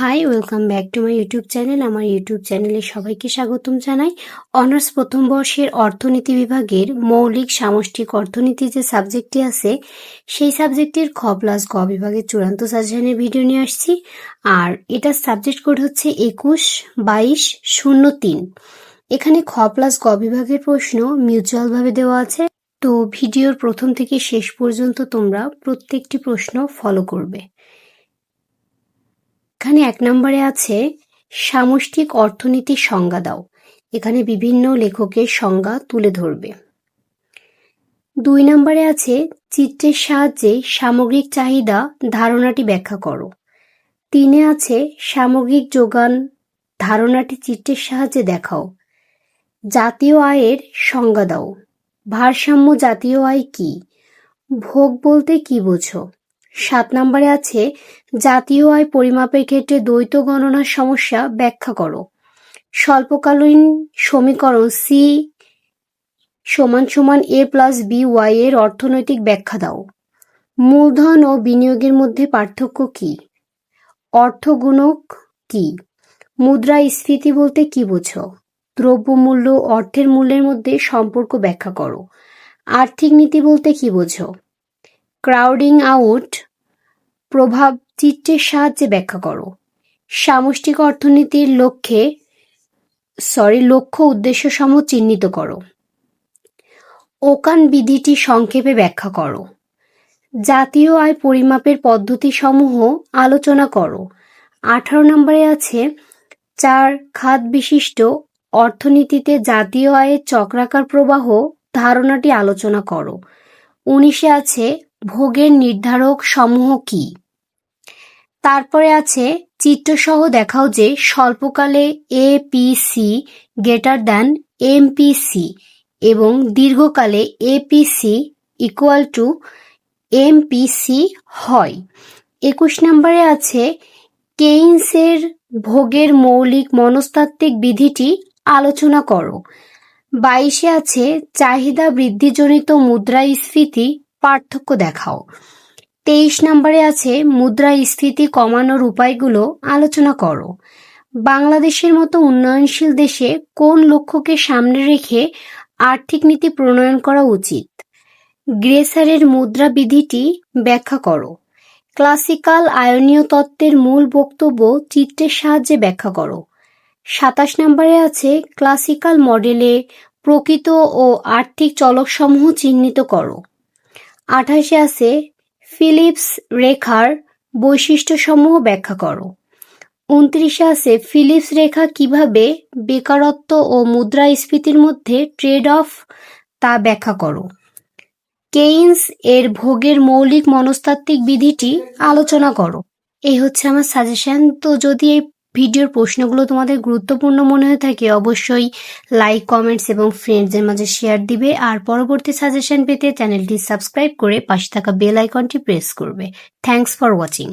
Hi welcome back to my YouTube channel আমার YouTube চ্যানেলে সবাইকে স্বাগতম জানাই। অনার্স প্রথম বর্ষের অর্থনীতি বিভাগের মৌলিক সামষ্টিক অর্থনীতি যে সাবজেক্টটি আছে, সেই সাবজেক্টের খ প্লাস গ বিভাগের চূড়ান্ত সাজেশনের ভিডিও নিয়ে আসছি। আর এটার সাবজেক্ট কোড হচ্ছে একুশ বাইশ শূন্য তিন। এখানে খ প্লাস গ বিভাগের প্রশ্ন মিউচুয়ালভাবে দেওয়া আছে। তো ভিডিওর প্রথম থেকে শেষ পর্যন্ত তোমরা প্রত্যেকটি প্রশ্ন ফলো করবে। এখানে এক নম্বরে আছে, সামষ্টিক অর্থনীতির সংজ্ঞা দাও। এখানে বিভিন্ন লেখকের সংজ্ঞা তুলে ধরবে। দুই নম্বরে আছে, চিত্রের সাহায্যে সামগ্রিক চাহিদা ধারণাটি ব্যাখ্যা করো। তিনে আছে, সামগ্রিক যোগান ধারণাটি চিত্রের সাহায্যে দেখাও। জাতীয় আয়ের সংজ্ঞা দাও। ভারসাম্য জাতীয় আয় কি? ভোগ বলতে কি বোঝো? সাত নম্বরে আছে জাতীয় আয় পরিমাপের ক্ষেত্রে দ্বৈত গণনার সমস্যা ব্যাখ্যা করো। স্বল্পকালীন সমীকরণ সি সমান সমান এ প্লাস বি ওয়াই এর অর্থনৈতিক ব্যাখ্যা দাও। মূলধন ও বিনিয়োগের মধ্যে পার্থক্য কি? অর্থগুণক কি? মুদ্রাস্ফীতি বলতে কি বোঝো? দ্রব্যমূল্য অর্থের মূল্যের মধ্যে সম্পর্ক ব্যাখ্যা করো। আর্থিক নীতি বলতে কি বোঝো? ক্রাউডিং আউট প্রভাব চিত্রের সাহায্যে ব্যাখ্যা করো। সামষ্টিক অর্থনীতির লক্ষ্যে সরি লক্ষ্য উদ্দেশ্য সম চিহ্নিত করো। ওকান বিধিটি সংক্ষেপে ব্যাখ্যা করো। জাতীয় আয় পরিমাপের পদ্ধতি সমূহ আলোচনা করো। আঠারো নম্বরে আছে, চার খাত বিশিষ্ট অর্থনীতিতে জাতীয় আয়ের চক্রাকার প্রবাহ ধারণাটি আলোচনা করো। উনিশে আছে ভোগের নির্ধারক সমূহ কি? তারপরে আছে, চিত্রসহ দেখাও যে স্বল্পকালে A P C greater than M P C এবং দীর্ঘকালে A P C equal to M P C হয়। একুশ নম্বরে আছে, কেইন্সের ভোগের মৌলিক মনস্তাত্ত্বিক বিধিটি আলোচনা করো। বাইশে আছে, চাহিদা বৃদ্ধিজনিত মুদ্রাস্ফীতি পার্থক্য দেখাও। তেইশ নম্বরে আছে, মুদ্রা মুদ্রাস্ফীতি কমানোর উপায়গুলো আলোচনা করো। বাংলাদেশের মতো উন্নয়নশীল দেশে কোন লক্ষ্যকে সামনে রেখে আর্থিক নীতি প্রণয়ন করা উচিত? গ্রেসারের মুদ্রা বিধিটি ব্যাখ্যা করো। ক্লাসিক্যাল আয়নীয় তত্ত্বের মূল বক্তব্য চিত্রের সাহায্যে ব্যাখ্যা করো। সাতাশ নম্বরে আছে, ক্লাসিক্যাল মডেলে প্রকৃত ও আর্থিক চলকসমূহ চিহ্নিত করো। আঠাশে আছে ফিলিপস রেখার বৈশিষ্ট্যসমূহ ব্যাখ্যা করো। উনত্রিশে আছে ফিলিপস রেখা কীভাবে বেকারত্ব ও মুদ্রাস্ফীতির মধ্যে ট্রেড অফ তা ব্যাখ্যা করো। কেইন্স এর ভোগের মৌলিক মনস্তাত্ত্বিক বিধিটি আলোচনা করো। এই হচ্ছে আমার সাজেশন তো যদি এই ভিডিওর প্রশ্নগুলো তোমাদের গুরুত্বপূর্ণ মনে হয়ে থাকে, অবশ্যই লাইক কমেন্টস এবং ফ্রেন্ডসদের মাঝে শেয়ার দিবে। আর পরবর্তী সাজেশন পেতে চ্যানেলটি সাবস্ক্রাইব করে পাশে থাকা বেল আইকনটি প্রেস করবে। Thanks for watching